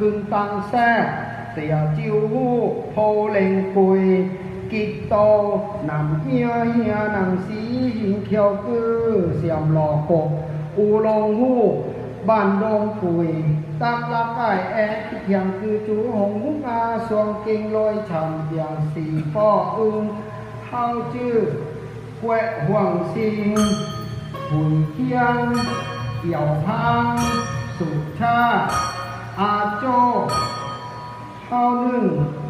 กึ่งตังแซ่เสียจิวหูโพเลงกุย กิตโตนำเฮียเฮียนำสีหิงเขียวกือเสียมหลอกกอูลงหูบ้านดงปุยตั้งลกไก่แอนเพียงคือจูหงหุกอาสวงเก่งลอยฉ่ำเพียงสีป้ออึงเท้าจื้อแควะห่วงสิงหุ่นเคียงเกี่ยวพังสุดชาอา 하는